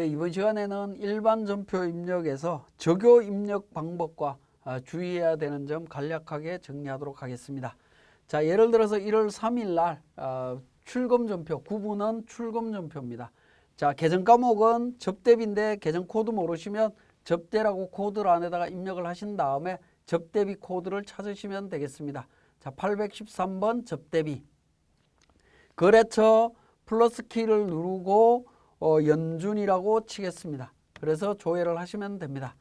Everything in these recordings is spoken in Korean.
예, 이번 시간에는 일반 전표 입력에서 적요 입력 방법과 아, 주의해야 되는 점 간략하게 정리하도록 하겠습니다. 자, 예를 들어서 1월 3일 날 어, 출금 전표 구분은 출금 전표입니다. 자, 계정 과목은 접대비인데 계정 코드 모르시면 접대라고 코드를 안에다가 입력을 하신 다음에 접대비 코드를 찾으시면 되겠습니다. 자, 813번 접대비. 거래처 플러스 키를 누르고 어, 연준이라고 치겠습니다. 그래서 조회를 하시면 됩니다.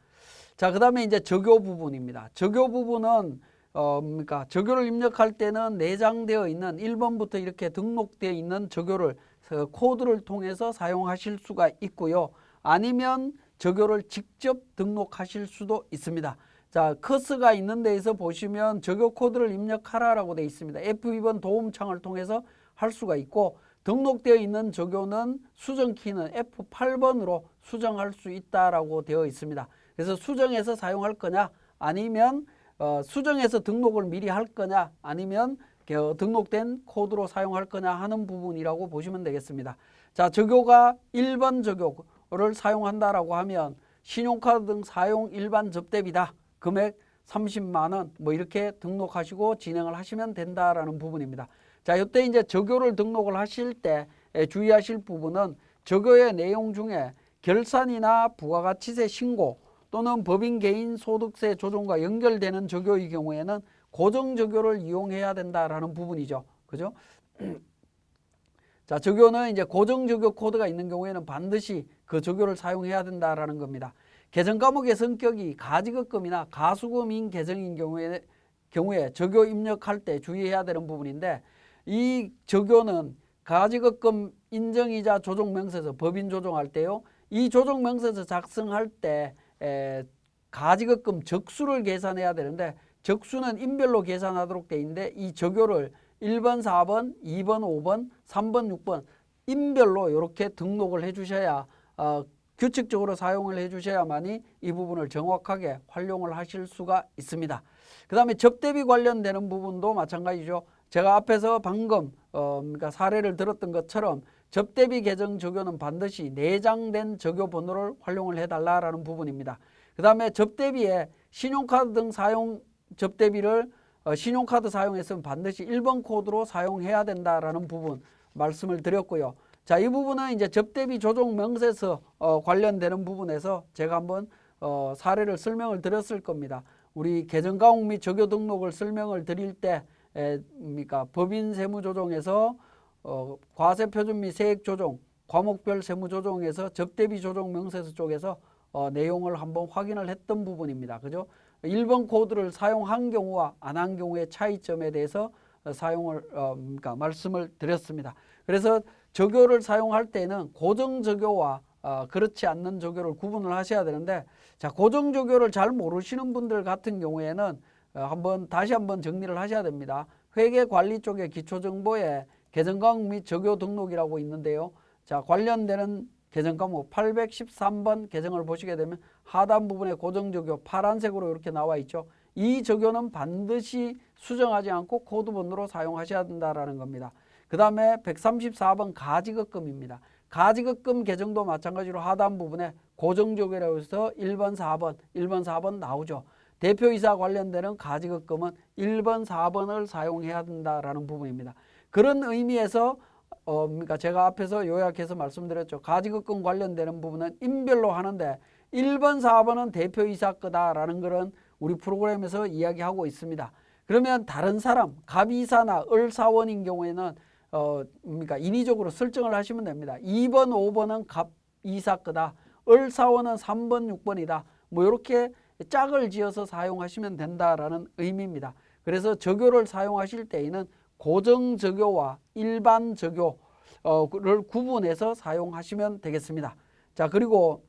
자, 그 다음에 이제 적요 부분입니다. 적요 부분은 어, 뭡니까? 적요를 입력할 때는 내장되어 있는 1번부터 이렇게 등록되어 있는 적요를 어, 코드를 통해서 사용하실 수가 있고요. 아니면 적요를 직접 등록하실 수도 있습니다. 자, 커스가 있는 데에서 보시면 적요 코드를 입력하라라고 되어 있습니다. F2번 도움창을 통해서 할 수가 있고 등록되어 있는 적요는 수정 키는 F8번으로 수정할 수 있다라고 되어 있습니다. 그래서 수정해서 사용할 거냐 아니면 어, 수정해서 등록을 미리 할 거냐 아니면 어, 등록된 코드로 사용할 거냐 하는 부분이라고 보시면 되겠습니다. 자, 적요가 일반 적요를 사용한다라고 하면 신용카드 등 사용 일반 접대비다. 금액 30만 원 뭐 이렇게 등록하시고 진행을 하시면 된다라는 부분입니다. 자, 이때 이제 적요를 등록을 하실 때 에, 주의하실 부분은 적요의 내용 중에 결산이나 부가가치세 신고 또는 법인 개인 소득세 조정과 연결되는 적요의 경우에는 고정 적요를 이용해야 된다라는 부분이죠. 그죠? 자, 적요는 이제 고정 적요 코드가 있는 경우에는 반드시 그 적요를 사용해야 된다라는 겁니다. 계정 과목의 성격이 가지급금이나 가수금인 계정인 경우에 경우에 적요 입력할 때 주의해야 되는 부분인데 이 적요는 가지급금 인정이자 조정명세서 법인 조정할 때요. 이 조정명세서 작성할 때 에, 가지급금 적수를 계산해야 되는데 적수는 인별로 계산하도록 돼 있는데 이 적요를 1번, 4번, 2번, 5번, 3번, 6번 인별로 이렇게 등록을 해 주셔야 어, 규칙적으로 사용을 해 주셔야만이 이 부분을 정확하게 활용을 하실 수가 있습니다. 그 다음에 접대비 관련되는 부분도 마찬가지죠. 제가 앞에서 방금 어, 그러니까 사례를 들었던 것처럼 접대비 계정 적요는 반드시 내장된 적요 번호를 활용을 해달라라는 부분입니다. 그 다음에 접대비에 신용카드 등 사용 접대비를 어, 신용카드 사용했으면 반드시 1번 코드로 사용해야 된다라는 부분 말씀을 드렸고요. 자, 이 부분은 이제 접대비 조정 명세서 어, 관련되는 부분에서 제가 한번 어, 사례를 설명을 드렸을 겁니다. 우리 계정가옥 및 적요 등록을 설명을 드릴 때 에, 그러니까 법인 세무 조정에서 어, 과세 표준 및 세액 조정, 과목별 세무 조정에서 접대비 조정 명세서 쪽에서 어, 내용을 한번 확인을 했던 부분입니다. 그죠? 1번 코드를 사용한 경우와 안 한 경우의 차이점에 대해서 어, 사용을 어, 그러니까 말씀을 드렸습니다. 그래서 적요를 사용할 때는 고정 적요와 어, 그렇지 않는 적요를 구분을 하셔야 되는데 자 고정 적요를 잘 모르시는 분들 같은 경우에는 어, 한번 다시 한번 정리를 하셔야 됩니다. 회계 관리 쪽에 기초 정보에 계정 과목 및 적요 등록이라고 있는데요. 자 관련되는 계정 과목 813번 계정을 보시게 되면 하단 부분에 고정 적요 파란색으로 이렇게 나와 있죠. 이 적요는 반드시 수정하지 않고 코드 번호로 사용하셔야 된다라는 겁니다. 그 다음에 134번 가지급금입니다. 가지급금 계정도 마찬가지로 하단 부분에 고정적이라고 해서 1번, 4번, 1번, 4번 나오죠. 대표이사 관련되는 가지급금은 1번, 4번을 사용해야 된다라는 부분입니다. 그런 의미에서 어, 그러니까 제가 앞에서 요약해서 말씀드렸죠. 가지급금 관련되는 부분은 인별로 하는데 1번, 4번은 대표이사 거다라는 그런 우리 프로그램에서 이야기하고 있습니다. 그러면 다른 사람, 갑이사나 을사원인 경우에는 어, 그러니까 인위적으로 설정을 하시면 됩니다. 2번, 5번은 갑이사 거다. 을사원은 3번, 6번이다. 뭐 이렇게 짝을 지어서 사용하시면 된다라는 의미입니다. 그래서 적요를 사용하실 때에는 고정 적요와 일반 적요를 구분해서 사용하시면 되겠습니다. 자, 그리고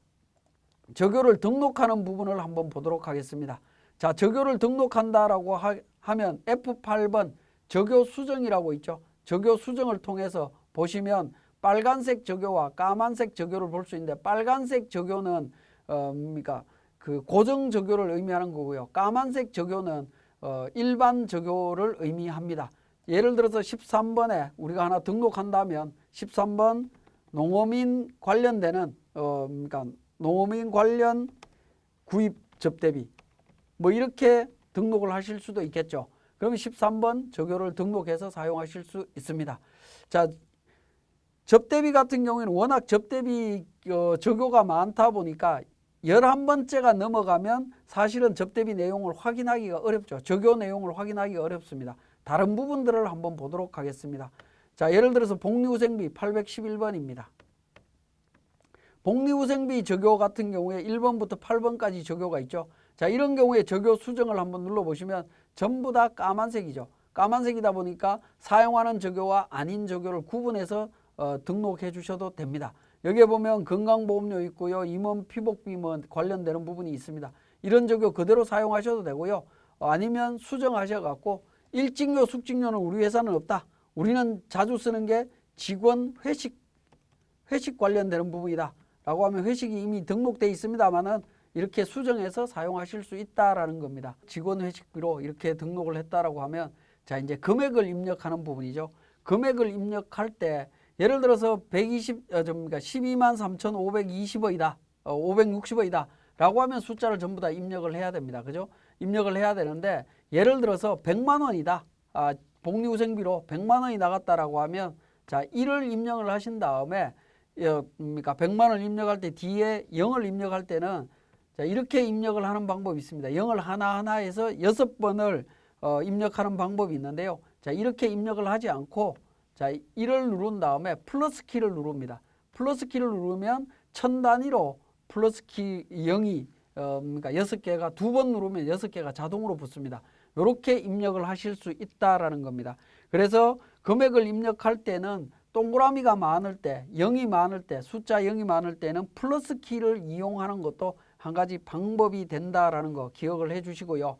적요를 등록하는 부분을 한번 보도록 하겠습니다. 자, 적요를 등록한다라고 하, 하면 F8번 적요 수정이라고 있죠. 적요 수정을 통해서 보시면 빨간색 적요와 까만색 적요를 볼 수 있는데 빨간색 적요는 어, 뭡니까? 그 고정 적요를 의미하는 거고요. 까만색 적요는 어, 일반 적요를 의미합니다. 예를 들어서 13번에 우리가 하나 등록한다면 13번 농어민 관련되는 어, 그러니까 농어민 관련 구입 접대비 뭐 이렇게 등록을 하실 수도 있겠죠. 그러면 13번 적요를 등록해서 사용하실 수 있습니다. 자, 접대비 같은 경우에는 워낙 접대비 어, 적요가 많다 보니까 11번째가 넘어가면 사실은 접대비 내용을 확인하기가 어렵죠. 적요 내용을 확인하기가 어렵습니다. 다른 부분들을 한번 보도록 하겠습니다. 자, 예를 들어서 복리후생비 811번입니다. 복리후생비 적요 같은 경우에 1번부터 8번까지 적요가 있죠. 자, 이런 경우에 적요 수정을 한번 눌러보시면 전부 다 까만색이죠. 까만색이다 보니까 사용하는 적요와 아닌 적요를 구분해서 어, 등록해 주셔도 됩니다. 여기에 보면 건강보험료 있고요. 임원 피복비 뭐 관련되는 부분이 있습니다. 이런 적요 그대로 사용하셔도 되고요. 어, 아니면 수정하셔 갖고 일직료, 숙직료는 우리 회사는 없다. 우리는 자주 쓰는 게 직원 회식 회식 관련되는 부분이다. 라고 하면 회식이 이미 등록돼 있습니다만은 이렇게 수정해서 사용하실 수 있다라는 겁니다. 직원 회식비로 이렇게 등록을 했다라고 하면 자 이제 금액을 입력하는 부분이죠. 금액을 입력할 때 예를 들어서 120, 어, 그러니까 12만 3,520원이다. 어, 560원이다. 라고 하면 숫자를 전부 다 입력을 해야 됩니다. 그죠? 입력을 해야 되는데 예를 들어서 100만 원이다. 아, 복리후생비로 100만 원이 나갔다라고 하면 자, 1을 입력을 하신 다음에 어, 그러니까 100만 원 입력할 때 뒤에 0을 입력할 때는 자, 이렇게 입력을 하는 방법이 있습니다. 0을 하나하나 해서 여섯 번을 어, 입력하는 방법이 있는데요. 자, 이렇게 입력을 하지 않고 자, 1을 누른 다음에 플러스 키를 누릅니다. 플러스 키를 누르면 천 단위로 플러스 키 0이 어, 그러니까 여섯 개가 두 번 누르면 여섯 개가 자동으로 붙습니다. 이렇게 입력을 하실 수 있다라는 겁니다. 그래서 금액을 입력할 때는 동그라미가 많을 때, 0이 많을 때, 숫자 0이 많을 때는 플러스 키를 이용하는 것도 한 가지 방법이 된다라는 거 기억을 해 주시고요.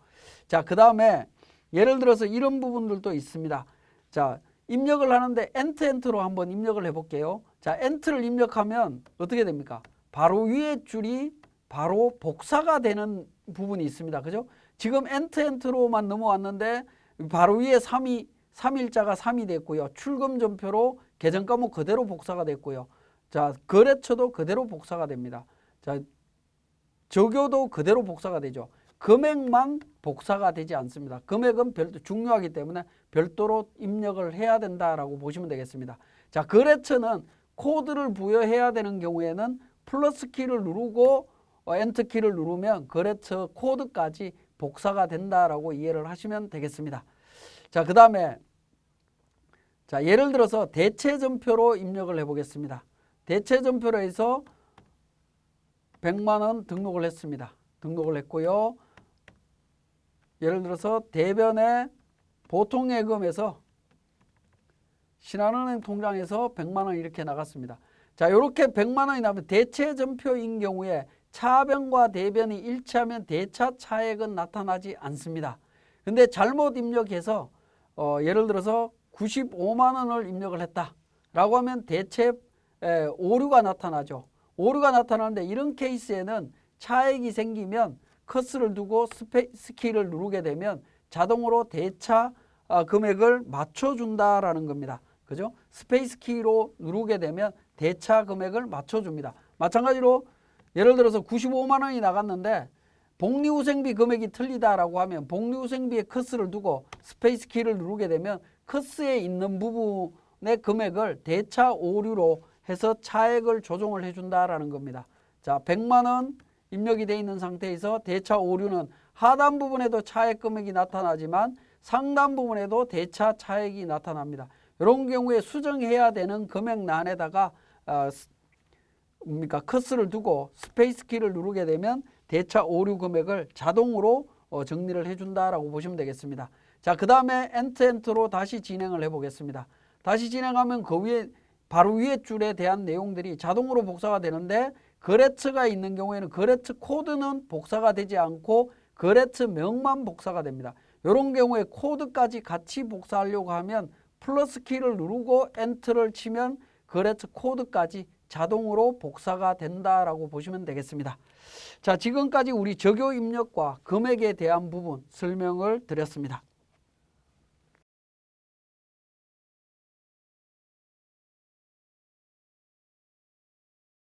자, 그 다음에 예를 들어서 이런 부분들도 있습니다. 자, 입력을 하는데 엔트 엔트로 한번 입력을 해 볼게요. 자, 엔트를 입력하면 어떻게 됩니까? 바로 위에 줄이 바로 복사가 되는 부분이 있습니다. 그죠? 지금 엔트 엔트로만 넘어왔는데 바로 위에 3이 3일자가 3이 됐고요. 출금 전표로 계정 과목 그대로 복사가 됐고요. 자, 거래처도 그대로 복사가 됩니다. 자, 적요도 그대로 복사가 되죠. 금액만 복사가 되지 않습니다. 금액은 별도 중요하기 때문에 별도로 입력을 해야 된다라고 보시면 되겠습니다. 자, 거래처는 코드를 부여해야 되는 경우에는 플러스 키를 누르고 어, 엔터 키를 누르면 거래처 코드까지 복사가 된다라고 이해를 하시면 되겠습니다. 자, 그 다음에 자, 예를 들어서 대체 전표로 입력을 해 보겠습니다. 대체 전표로 해서 100만 원 등록을 했습니다. 등록을 했고요. 예를 들어서 대변의 보통 예금에서 신한은행 통장에서 100만 원 이렇게 나갔습니다. 자, 이렇게 100만 원이 나면 대체 전표인 경우에 차변과 대변이 일치하면 대차 차액은 나타나지 않습니다. 근데 잘못 입력해서 어, 예를 들어서 95만 원을 입력을 했다라고 하면 대체 에, 오류가 나타나죠. 오류가 나타나는데 이런 케이스에는 차액이 생기면 커스를 두고 스페이스 키를 누르게 되면 자동으로 대차 아, 금액을 맞춰준다라는 겁니다. 그죠? 스페이스 키로 누르게 되면 대차 금액을 맞춰줍니다. 마찬가지로 예를 들어서 95만 원이 나갔는데 복리후생비 금액이 틀리다라고 하면 복리후생비에 커스를 두고 스페이스 키를 누르게 되면 커스에 있는 부분의 금액을 대차 오류로 해서 차액을 조정을 해준다라는 겁니다. 자, 100만 원 입력이 돼 있는 상태에서 대차 오류는 하단 부분에도 차액 금액이 나타나지만 상단 부분에도 대차 차액이 나타납니다. 이런 경우에 수정해야 되는 금액란에다가 어, 뭡니까 커스를 두고 스페이스 키를 누르게 되면 대차 오류 금액을 자동으로 어, 정리를 해준다라고 보시면 되겠습니다. 자, 그 다음에 엔트 엔트로 다시 진행을 해보겠습니다. 다시 진행하면 그 위에 바로 위에 줄에 대한 내용들이 자동으로 복사가 되는데 거래처가 있는 경우에는 거래처 코드는 복사가 되지 않고 거래처 명만 복사가 됩니다. 이런 경우에 코드까지 같이 복사하려고 하면 플러스 키를 누르고 엔터를 치면 거래처 코드까지 자동으로 복사가 된다라고 보시면 되겠습니다. 자, 지금까지 우리 적요 입력과 금액에 대한 부분 설명을 드렸습니다.